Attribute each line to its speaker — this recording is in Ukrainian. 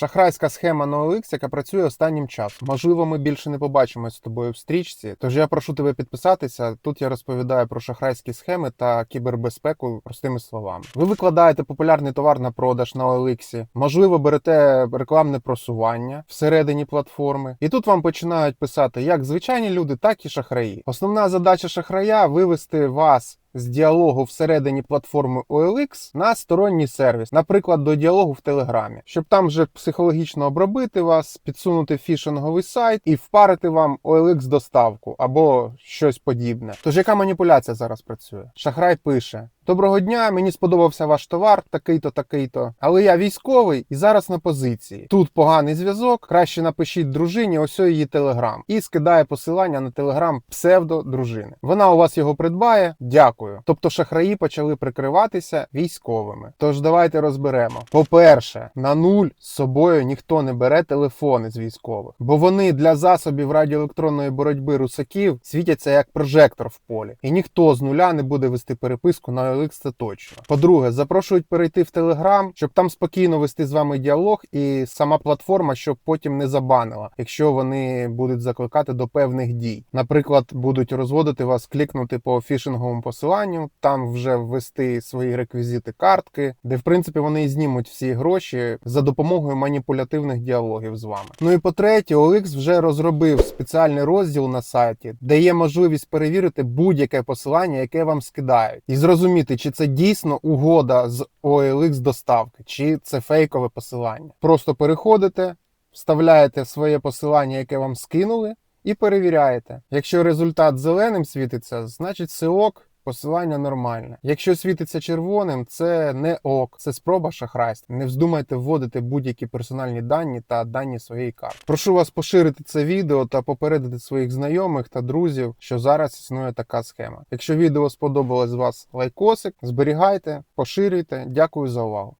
Speaker 1: Шахрайська схема на OLX, яка працює останнім часом. Можливо, ми більше не побачимось з тобою в стрічці. Тож я прошу тебе підписатися. Тут я розповідаю про шахрайські схеми та кібербезпеку простими словами. Ви викладаєте популярний товар на продаж на OLX, можливо, берете рекламне просування всередині платформи, і тут вам починають писати як звичайні люди, так і шахраї. Основна задача шахрая вивести вас. З діалогу всередині платформи OLX на сторонній сервіс, наприклад, до діалогу в Телеграмі, щоб там вже психологічно обробити вас, підсунути фішинговий сайт і впарити вам OLX доставку або щось подібне. Тож яка маніпуляція зараз працює? Шахрай пише: Доброго дня, мені сподобався ваш товар, такий-то, такий-то. Але я військовий і зараз на позиції. Тут поганий зв'язок. Краще напишіть дружині, ось її телеграм. І скидає посилання на телеграм псевдо дружини. Вона у вас його придбає. Дякую. Тобто шахраї почали прикриватися військовими. Тож давайте розберемо. По-перше, на нуль з собою ніхто не бере телефони з військових, бо вони для засобів радіоелектронної боротьби русаків світяться як прожектор в полі, і ніхто з нуля не буде вести переписку на OLX, це точно. По-друге, запрошують перейти в Телеграм, щоб там спокійно вести з вами діалог, і сама платформа, щоб потім не забанила, якщо вони будуть закликати до певних дій. Наприклад, будуть розводити вас, клікнути по фішинговому посиланню, там вже ввести свої реквізити картки, де в принципі вони знімуть всі гроші за допомогою маніпулятивних діалогів з вами. Ну і по-третє, OLX вже розробив спеціальний розділ на сайті, де є можливість перевірити будь-яке посилання, яке вам скидають, і зрозуміти, чи це дійсно угода з OLX доставки, чи це фейкове посилання. Просто переходите, вставляєте своє посилання, яке вам скинули, і перевіряєте. Якщо результат зеленим світиться, значить все ок. Посилання нормальне. Якщо світиться червоним, це не ок, це спроба шахрайства. Не вздумайте вводити будь-які персональні дані та дані своєї карти. Прошу вас поширити це відео та попередити своїх знайомих та друзів, що зараз існує така схема. Якщо відео сподобалось вас лайкосик, зберігайте, поширюйте. Дякую за увагу.